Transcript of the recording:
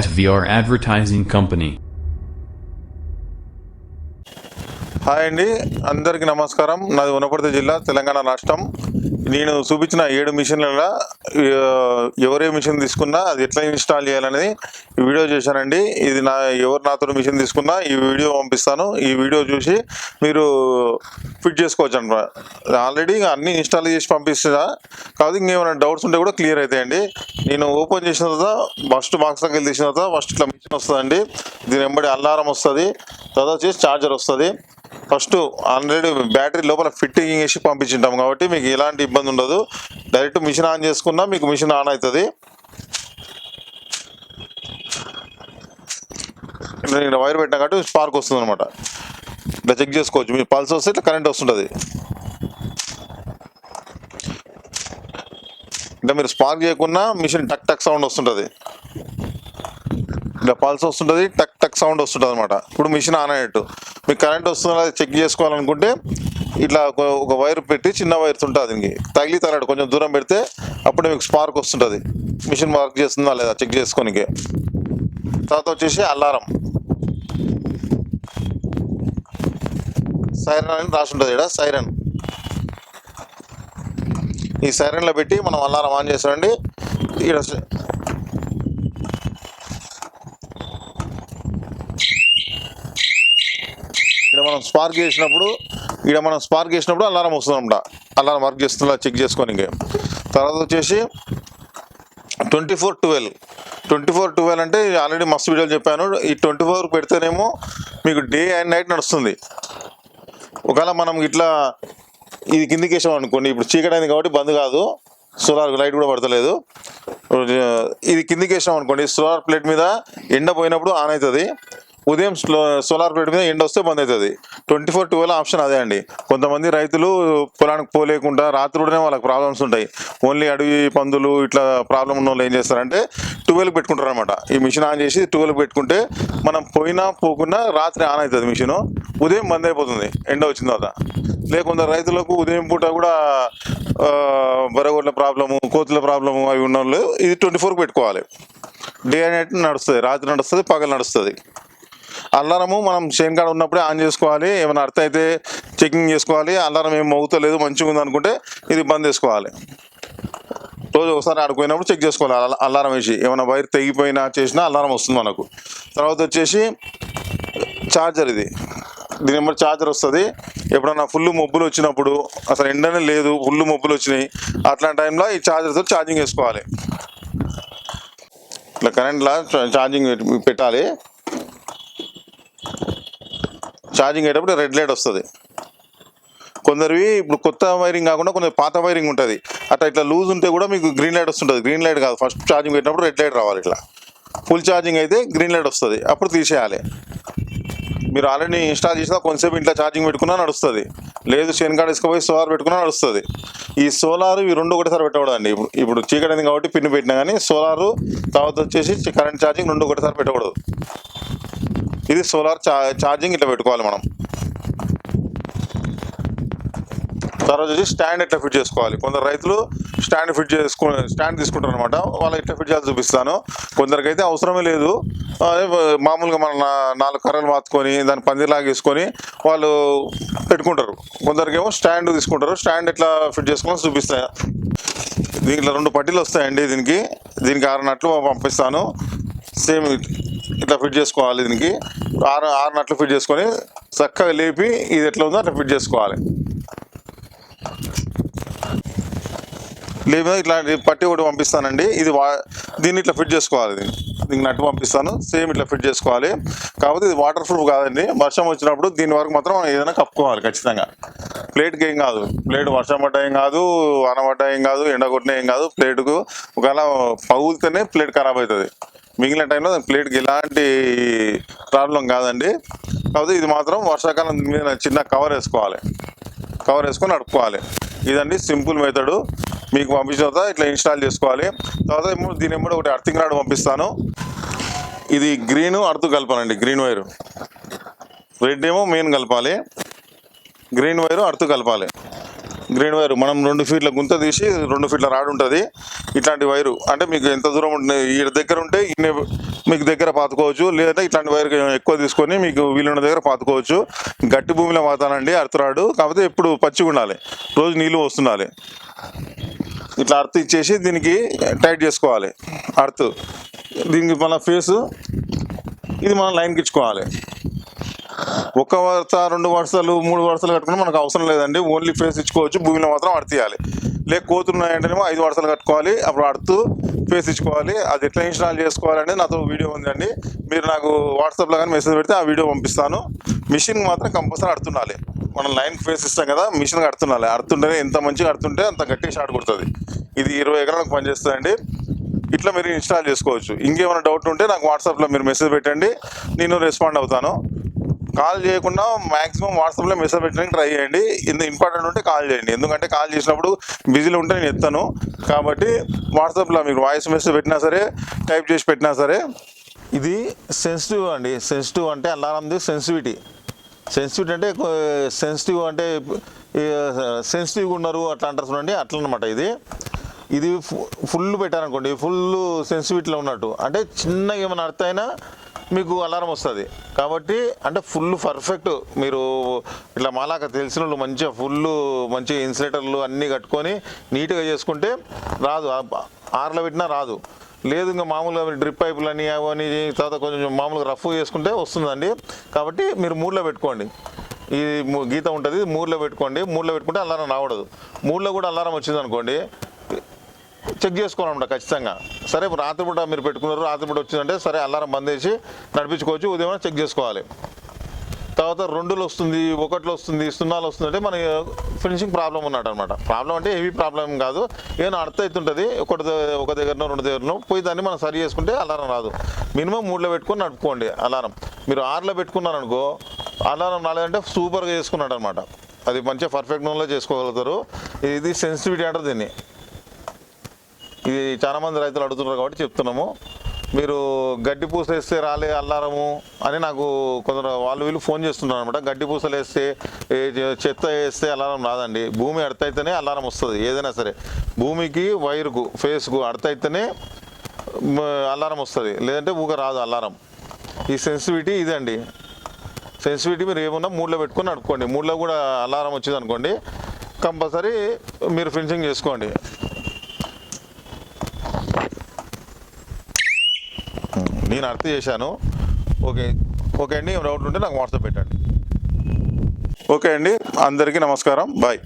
SVR Advertising Company. Hi అండి అందరికీ నమస్కారం. నాది వనపర్తి జిల్లా తెలంగాణ రాష్ట్రం. నేను చూపించిన ఏడు మిషన్లలో ఎవరే మిషన్ తీసుకున్నా అది ఎట్లా ఇన్స్టాల్ చేయాలనేది వీడియో చేశానండి. ఇది నా ఎవరు నాతో మిషన్ తీసుకున్నా ఈ వీడియో పంపిస్తాను. ఈ వీడియో చూసి మీరు ఫిట్ చేసుకోవచ్చు అనమాట ఆల్రెడీ అన్ని ఇన్స్టాల్ చేసి పంపిస్తున్నా. కాదు ఇంకేమైనా డౌట్స్ ఉంటే కూడా క్లియర్ అవుతాయండి. నేను ఓపెన్ చేసిన తర్వాత ఫస్ట్ బాక్స్ దగ్గర తీసిన తర్వాత ఫస్ట్ ఇట్లా మిషన్ వస్తుందండి. దీని వెంబడి అల్లారం వస్తుంది. తర్వాత వచ్చేసి ఛార్జర్ వస్తుంది. ఫస్ట్ ఆల్రెడీ బ్యాటరీ లోపల ఫిట్టింగ్ వేసి పంపించుంటాం కాబట్టి మీకు ఎలాంటి ఇబ్బంది ఉండదు. డైరెక్ట్ మిషన్ ఆన్ చేసుకున్నా మీకు మిషన్ ఆన్ అవుతుంది నేను వైర్ పెట్టిన కాబట్టి స్పార్క్ వస్తుంది అనమాట ఇట్లా చెక్ చేసుకోవచ్చు. మీ పల్స్ వస్తే ఇట్లా కరెంట్ వస్తుంటుంది. అంటే మీరు స్పార్క్ చేయకుండా మిషన్ టక్ టక్ సౌండ్ వస్తుంటుంది. ఇట్లా పల్స్ వస్తుంటుంది టక్ టక్ సౌండ్ వస్తుంటుంది అనమాట ఇప్పుడు మిషన్ ఆన్ అయ్యేట్టు. మీకు కరెంట్ వస్తుందో చెక్ చేసుకోవాలనుకుంటే ఇట్లా ఒక ఒక వైర్ పెట్టి చిన్న వైర్ ఉంటుంది దీనికి. తగిలి తగలడు కొంచెం దూరం పెడితే అప్పుడు మీకు స్పార్క్ వస్తుంటుంది. మిషన్ వర్క్ చేస్తుందా లేదా చెక్ చేసుకోనికి. తర్వాత వచ్చేసి అలారం. సైరన్ అని రాసి ఉంటుంది ఇక్కడ సైరన్ ఈ సైరన్లో పెట్టి మనం అలారం ఆన్ చేసామండి. ఇక్కడ మనం స్పార్క్ చేసినప్పుడు ఇక్కడ మనం స్పార్క్ చేసినప్పుడు అలారం వస్తుందన్నమాట. అలారం వర్క్ చేస్తుందా చెక్ చేసుకొని తర్వాత వచ్చేసి twenty four twelve twenty four twelve అంటే ఆల్రెడీ మస్తు వీడియోలు చెప్పాను. ఈ ట్వంటీ ఫోర్ పెడితేనేమో మీకు డే అండ్ నైట్ నడుస్తుంది. ఒకవేళ మనం ఇట్లా ఇది కిందికి వేసాం అనుకోండి ఇప్పుడు చీకటి అయింది కాబట్టి బంద్ కాదు. సోలార్ లైట్ కూడా పడతలేదు. ఇది కిందికి వేసాం అనుకోండి సోలార్ ప్లేట్ మీద ఎండ పోయినప్పుడు ఆన్ అవుతుంది. ఉదయం సోలార్ ప్లేట్ మీద ఎండ వస్తే బంద్ అవుతుంది ట్వంటీ ఫోర్ ట్వెల్వ్ ఆప్షన్ అదే అండి. కొంతమంది రైతులు పొలానికి పోలేకుండా రాత్రి కూడానే వాళ్ళకి ప్రాబ్లమ్స్ ఉంటాయి. ఓన్లీ అడవి పందులు ఇట్లా ప్రాబ్లం ఉన్న వాళ్ళు ఏం చేస్తారంటే ట్వెల్వ్ పెట్టుకుంటారు అనమాట ఈ మిషన్ ఆన్ చేసి ట్వెల్వ్ పెట్టుకుంటే మనం పోయినా పోకుండా రాత్రి ఆన్ అవుతుంది మిషన్. ఉదయం బంద్ అయిపోతుంది. ఎండ వచ్చిన తర్వాత. లేక కొందరు రైతులకు ఉదయం పూట కూడా బరగొడ్ల ప్రాబ్లము కోతుల ప్రాబ్లము అవి ఉన్న వాళ్ళు ఇది ట్వంటీ ఫోర్కి పెట్టుకోవాలి. డే నైట్ నడుస్తుంది. రాత్రి నడుస్తుంది పగలు నడుస్తుంది. అల్లారము మనం చేన్ కాడ ఉన్నప్పుడే ఆన్ చేసుకోవాలి. ఏమైనా అర్థం అయితే చెకింగ్ చేసుకోవాలి. అల్లారం ఏం మోగుతలేదు మంచిగా ఉంది అనుకుంటే ఇది బంద్ చేసుకోవాలి. రోజు ఒకసారి ఆడుకుపోయినప్పుడు చెక్ చేసుకోవాలి. అల- అల్లారం వేసి ఏమైనా వైర్ తెగిపోయినా చేసినా అల్లారం వస్తుంది మనకు. తర్వాత వచ్చేసి ఛార్జర్ ఇది. దీని నెంబర్ ఛార్జర్ వస్తుంది. ఎప్పుడన్నా ఫుల్ మొబ్బులు వచ్చినప్పుడు అసలు ఎండనే లేదు ఫుల్ మొబ్బులు వచ్చినాయి. అట్లాంటి టైంలో ఈ ఛార్జర్తో ఛార్జింగ్ వేసుకోవాలి ఇట్లా కరెంట్లో ఛార్జింగ్ పెట్టాలి. ఛార్జింగ్ అయ్యేటప్పుడు రెడ్ లైట్ వస్తుంది. కొందరివి ఇప్పుడు కొత్త వైరింగ్ కాకుండా కొంచెం పాత వైరింగ్ ఉంటుంది. అట్లా ఇట్లా లూజ్ ఉంటే కూడా మీకు గ్రీన్ లైట్ వస్తుంటుంది. గ్రీన్ లైట్ కాదు. ఫస్ట్ ఛార్జింగ్ పెట్టినప్పుడు రెడ్ లైట్ రావాలి ఇట్లా. ఫుల్ ఛార్జింగ్ అయితే గ్రీన్ లైట్ వస్తుంది. అప్పుడు తీసేయాలి. మీరు ఆల్రెడీ ఇన్స్టాల్ చేసినా కొంతసేపు ఇంట్లో ఛార్జింగ్ పెట్టుకున్నా నడుస్తుంది. లేదు షెన్ కార్డ్ ఇసుకపోయి సోలార్ పెట్టుకున్నా నడుస్తుంది. ఈ సోలార్ ఇవి రెండు ఒకటిసారి పెట్టకూడదండి. ఇప్పుడు ఇప్పుడు చీకటి కాబట్టి పిన్ పెట్టినా కానీ సోలారు తర్వాత వచ్చేసి కరెంట్ ఛార్జింగ్ రెండు ఒకటిసారి పెట్టకూడదు. ఇది సోలార్ ఛార్జింగ్ ఇట్లా పెట్టుకోవాలి మనం. తర్వాత వచ్చి స్టాండ్ ఎట్లా ఫిట్ చేసుకోవాలి. కొందరు రైతులు స్టాండ్ ఫిట్ చేసుకు స్టాండ్ తీసుకుంటారు అనమాట వాళ్ళకి ఎట్లా ఫిట్ చేయాలి చూపిస్తాను. కొందరికి అయితే అవసరమే లేదు. మామూలుగా మన నాలుగు కర్రలు మాత్తుకొని దాన్ని పందిలాగా వేసుకొని వాళ్ళు పెట్టుకుంటారు. కొందరికేమో స్టాండ్ తీసుకుంటారు. స్టాండ్ ఎట్లా ఫిట్ చేసుకోవాలని చూపిస్తాను దీంట్లో రెండు పట్టీలు వస్తాయండి దీనికి. దీనికి ఆరు నట్లు పంపిస్తాను. సేమ్ ఇట్లా ఫిట్ చేసుకోవాలి దీనికి. ఆరు ఆరు నట్లు ఫిట్ చేసుకొని చక్కగా లేపి ఇది ఎట్లా ఉందో అట్లా ఫిట్ చేసుకోవాలి. లేపి ఇట్లాంటి పట్టి ఒకటి పంపిస్తానండి. ఇది వా దీన్ని ఇట్లా ఫిట్ చేసుకోవాలి దీన్ని. దీనికి నట్టు పంపిస్తాను. సేమ్ ఇట్లా ఫిట్ చేసుకోవాలి. కాకపోతే ఇది వాటర్ ప్రూఫ్ కాదండి. వర్షం వచ్చినప్పుడు దీని వరకు మాత్రం మనం ఏదైనా కప్పుకోవాలి ఖచ్చితంగా. ప్లేట్కి ఏం కాదు. ప్లేట్ వర్షం పడ్డా ఏం కాదు వాన పడ్డా ఏం కాదు ఎండ కొట్టిన ఏం కాదు ప్లేట్కు ఒకవేళ పగులుతేనే ప్లేట్ ఖరాబ్ అవుతుంది. మిగిలిన టైంలో దాని ప్లేట్కి ఎలాంటి ప్రాబ్లం కాదండి. కాకపోతే ఇది మాత్రం వర్షాకాలం మీద చిన్న కవర్ వేసుకోవాలి. కవర్ వేసుకొని నడుపుకోవాలి. ఇదండి సింపుల్ మెథడు మీకు పంపించిన తర్వాత ఇట్లా ఇన్స్టాల్ చేసుకోవాలి. తర్వాత ఏమో దీని ఏమో ఒకటి అర్థింగ్ రాడ్ పంపిస్తాను. ఇది గ్రీన్ అర్థు కలపాలండి గ్రీన్ వైర్ రెడ్ ఏమో మెయిన్ కలపాలి. గ్రీన్ వైర్ అర్థు కలపాలి. గ్రీన్ వైర్ మనం రెండు ఫీట్ల గుంత తీసి రెండు ఫీట్ల రాడ్ ఉంటుంది. ఇట్లాంటి వైరు అంటే మీకు ఎంత దూరం ఉంటుంది ఈ దగ్గర ఉంటే ఇన్ని మీకు దగ్గర పాతుకోవచ్చు. లేదంటే ఇట్లాంటి వైర్ ఎక్కువ తీసుకొని మీకు వీలున్న దగ్గర పాతుకోవచ్చు. గట్టి భూమిలో పాతానండి అర్త్ రాడు. కాకపోతే ఎప్పుడు పచ్చిగా ఉండాలి. రోజు నీళ్ళు వస్తుండాలి ఇట్లా అర్త్ ఇచ్చేసి దీనికి టైట్ చేసుకోవాలి. అర్త్. దీనికి మన ఫేసు ఇది మనం లైన్కి ఇచ్చుకోవాలి. ఒక వరుస రెండు వరుసలు మూడు వరుసలు కట్టుకుని మనకు అవసరం లేదండి. ఓన్లీ ఫేస్ ఇచ్చుకోవచ్చు భూమిలో మాత్రం అడతీయాలి. లేక కోతున్నాయంటేనేమో ఐదు వరుసలు కట్టుకోవాలి అప్పుడు అడుతూ ఫేస్ ఇచ్చుకోవాలి. అది ఎట్లా ఇన్స్టాల్ చేసుకోవాలంటే నాతో వీడియో ఉందండి. మీరు నాకు వాట్సాప్లో కానీ మెసేజ్ పెడితే ఆ వీడియో పంపిస్తాను. మిషన్ మాత్రం కంపల్సరీ అడుతుండాలి. మనం లైన్ ఫేస్ ఇస్తాం కదా మిషన్ అడుతుండాలి. అడుతుంటేనే ఎంత మంచిగా అడుతుంటే అంత గట్టిగా షాట్ కొడుతుంది. ఇది ఇరవై ఎకరాలకు పనిచేస్తుందండి. ఇట్లా మీరు ఇన్స్టాల్ చేసుకోవచ్చు. ఇంకేమైనా డౌట్ ఉంటే నాకు వాట్సాప్లో మీరు మెసేజ్ పెట్టండి. నేను రెస్పాండ్ అవుతాను. కాల్ చేయకుండా మాక్సిమం వాట్సాప్లో మెసేజ్ పెట్టడానికి ట్రై చేయండి. ఇంత ఇంపార్టెంట్ ఉంటే కాల్ చేయండి. ఎందుకంటే కాల్ చేసినప్పుడు బిజీలో ఉంటే నేను ఎత్తాను. కాబట్టి వాట్సాప్లో మీకు వాయిస్ మెసేజ్ పెట్టినా సరే టైప్ చేసి పెట్టినా సరే ఇది సెన్సిటివ్ అండి. సెన్సిటివ్ అంటే అలారంది సెన్సిటివిటీ. సెన్సిటివ్ అంటే సెన్సిటివ్ అంటే సెన్సిటివ్గా ఉన్నారు అట్లా అంటారు చూడండి. అట్లా అనమాట ఇది ఇది ఫుల్ పెట్టారనుకోండి. ఫుల్ సెన్సిటివిటీలో ఉన్నట్టు. అంటే చిన్నగా ఏమైనా అర్థమైనా మీకు అలారం వస్తుంది. కాబట్టి అంటే ఫుల్ పర్ఫెక్ట్ మీరు ఇట్లా మాలాక తెలిసిన వాళ్ళు మంచిగా ఫుల్ మంచి ఇన్సులేటర్లు అన్నీ కట్టుకొని నీట్గా చేసుకుంటే రాదు. ఆరలో పెట్టినా రాదు. లేదు ఇంకా మామూలుగా డ్రిప్ పైపులు అని తర్వాత కొంచెం మామూలుగా రఫ్ చేసుకుంటే వస్తుందండి. కాబట్టి మీరు మూడులో పెట్టుకోండి. ఈ గీత ఉంటుంది మూడులో పెట్టుకోండి. మూడులో పెట్టుకుంటే అలారం రావడదు మూడులో కూడా అలారం వచ్చింది అనుకోండి చెక్ చేసుకోవాలన్నమాట ఖచ్చితంగా. సరే రాత్రిపూట మీరు పెట్టుకున్నారు రాత్రిపూట వచ్చిందంటే సరే అలారం బంద్ చేసి నడిపించుకోవచ్చు ఉదయం చెక్ చేసుకోవాలి. తర్వాత రెండులో వస్తుంది ఒకటిలో వస్తుంది సున్నాలు వస్తుంది అంటే మన ఫినిషింగ్ ప్రాబ్లం ఉన్నట్టు అనమాట ప్రాబ్లం అంటే హెవీ ప్రాబ్లం కాదు. ఏమైనా అర్థం అవుతుంటుంది ఒకటి ఒక దగ్గరనో రెండు దగ్గరనో పోయి దాన్ని మనం సరి చేసుకుంటే అలారం రాదు. మినిమం మూడులో పెట్టుకొని నడుపుకోండి అలారం. మీరు ఆరులో పెట్టుకున్నారనుకో అలారం రాలేదంటే సూపర్గా చేసుకున్నాడు అనమాట అది మంచిగా పర్ఫెక్ట్ నోన్లో చేసుకోగలుగుతారు. ఇది సెన్సిటివిటీ అంటారు దీన్ని. ఇది చాలా మంది రైతులు అడుగుతున్నారు కాబట్టి చెప్తున్నాము. మీరు గడ్డి పూసలు వేస్తే రాలే అల్లారము అని నాకు కొందరు వాళ్ళు వీళ్ళు ఫోన్ చేస్తున్నారు అనమాట గడ్డి పూసలు వేస్తే చెత్త వేస్తే అలారం రాదండి. భూమి అడతైతేనే అలారం వస్తుంది ఏదైనా సరే. భూమికి వైరుకు ఫేస్కు అడతైతేనే అలారం వస్తుంది. లేదంటే ఊక రాదు అలారం ఈ సెన్సిటివిటీ ఇదండి. సెన్సిటివిటీ మీరు ఏమున్నా మూడులో పెట్టుకొని నడుపుకోండి. మూడులో కూడా అలారం వచ్చింది అనుకోండి కంపల్సరీ మీరు ఫినిషింగ్ చేసుకోండి. నేను అర్థం చేశాను. ఓకే ఓకే అండి డౌట్ ఉంటే నాకు వాట్సాప్ పెట్టండి. ఓకే అండి అందరికీ నమస్కారం బాయ్.